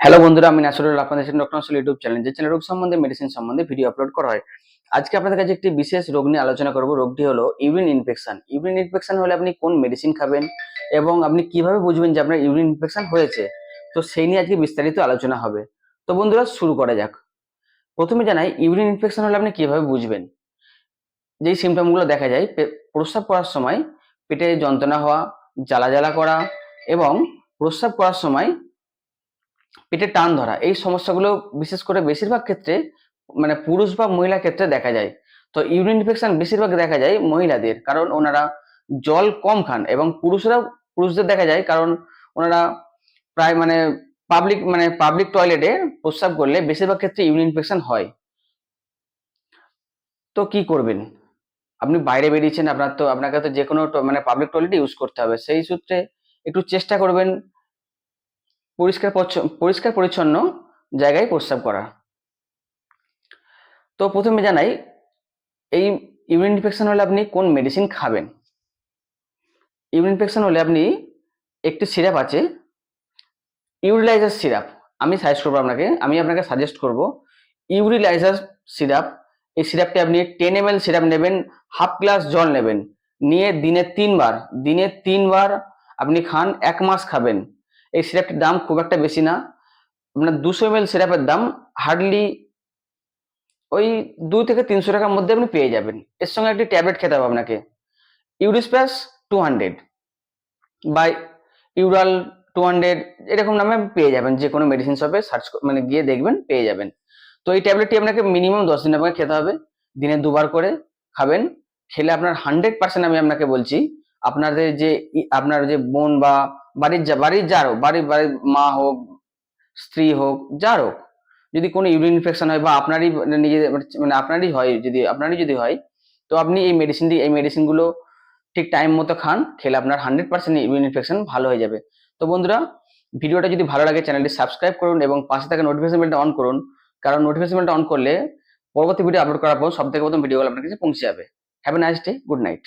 Hello বন্ধুরা, আমি নাসরুল আপনাদের ডক্টর নাসরুল ইউটিউব চ্যানেল যে চ্যানেল রোগ সম্বন্ধে মেডিসিন সম্বন্ধে ভিডিও আপলোড করা হয়। আজকে আপনাদের কাছে একটি বিশেষ রোগ নিয়ে আলোচনা করব, রোগটি হলো ইউরিন ইনফেকশন ইউরিন ইনফেকশন হলে আপনি কোন মেডিসিন খাবেন এবং আপনি কীভাবে বুঝবেন যে আপনার ইউরিন ইনফেকশন হয়েছে? তো সেই নিয়ে আজকে বিস্তারিত আলোচনা হবে। তো বন্ধুরা, শুরু করা যাক। প্রথমে জানাই ইউরিন ইনফেকশন হলে আপনি কীভাবে বুঝবেন? যেই সিমটমগুলো দেখা যায় প্রস্রাব করার সময় পেটে যন্ত্রণা হওয়া জ্বালা জ্বালা করা এবং প্রস্রাব করার সময় পেটে টান ধরা। এই সমস্যাগুলো বিশেষ করে বেশিরভাগ ক্ষেত্রে মানে পুরুষ বা মহিলা ক্ষেত্রে দেখা যায়। তো ইউরিন ইনফেকশন বেশিরভাগ দেখা যায় মহিলাদের, কারণ ওনারা জল কম খান এবং পুরুষরাও, পুরুষদের দেখা যায় কারণ ওনারা প্রায় মানে পাবলিক মানে পাবলিক টয়লেটে প্রস্রাব করলে বেশিরভাগ ক্ষেত্রে ইউরিন ইনফেকশন হয়। তো কি করবেন? আপনি বাইরে বেরিয়েছেন, আপনার তো, আপনাকে তো যে কোনো মানে পাবলিক টয়লেট ইউজ করতে হবে। সেই সূত্রে একটু চেষ্টা করবেন পরিষ্কার পরিষ্কার পরিচ্ছন্ন জায়গায় প্রস্রাব করা। তো প্রথমে জানাই, এই ইউরিন ইনফেকশন হলে আপনি কোন মেডিসিন খাবেন? ইউরিন ইনফেকশন হলে আপনি একটি সিরাপ আছে, ইউরিলাইজার সিরাপ। আমি সাজেস্ট করব আপনাকে, আমি আপনাকে সাজেস্ট করব, ইউরিলাইজার সিরাপ। এই সিরাপটি আপনি টেন এম সিরাপ নেবেন, হাফ গ্লাস জল নেবেন। নিয়ে দিনে তিনবার দিনে তিনবার আপনি খান, এক মাস খাবেন। এই সিরাপটির দাম খুব একটা বেশি না। আপনার দুশো এম সিরাপের দাম হার্ডলি ওই দুই থেকে তিনশো টাকার মধ্যে আপনি পেয়ে যাবেন। এর সঙ্গে একটি ট্যাবলেট খেতে হবে আপনাকে। ইউরিসপ্যাস টু হান্ড্রেড বা ইউরাল টু হান্ড্রেড এরকম নামে পেয়ে যাবেন। যে কোনো মেডিসিন শপে সার্চ মানে গিয়ে দেখবেন, পেয়ে যাবেন। তো এই ট্যাবলেটটি আপনাকে মিনিমাম দশ দিন আপনাকে খেতে হবে। দিনে দুবার করে খাবেন। খেলে আপনার হান্ড্রেড পার্সেন্ট আমি আপনাকে বলছি আপনাদের যে আপনার যে বোন বা বাড়ির যা, বাড়ির যার হোক, বাড়ির বাড়ির মা হোক, স্ত্রী হোক যার হোক, যদি কোনো ইউরিন ইনফেকশন হয় বা আপনারই নিজেদের মানে আপনারই হয় যদি, আপনারই যদি হয়, তো আপনি এই মেডিসিনটি এই মেডিসিনগুলো ঠিক টাইম মতো খান, খেলে আপনার হান্ড্রেড পার্সেন্ট ইমিউন ইনফেকশন ভালো হয়ে যাবে। তো বন্ধুরা, ভিডিওটা যদি ভালো লাগে চ্যানেলটি সাবস্ক্রাইব করুন এবং পাশে থাকা নোটিফিকেশন বেলটা অন করুন, কারণ নোটিফিকেশন বেলটা অন করলে পরবর্তী ভিডিও আপলোড করার পর সব থেকে প্রথম ভিডিওগুলো আপনার কাছে পৌঁছে যাবে। Have a nice day good night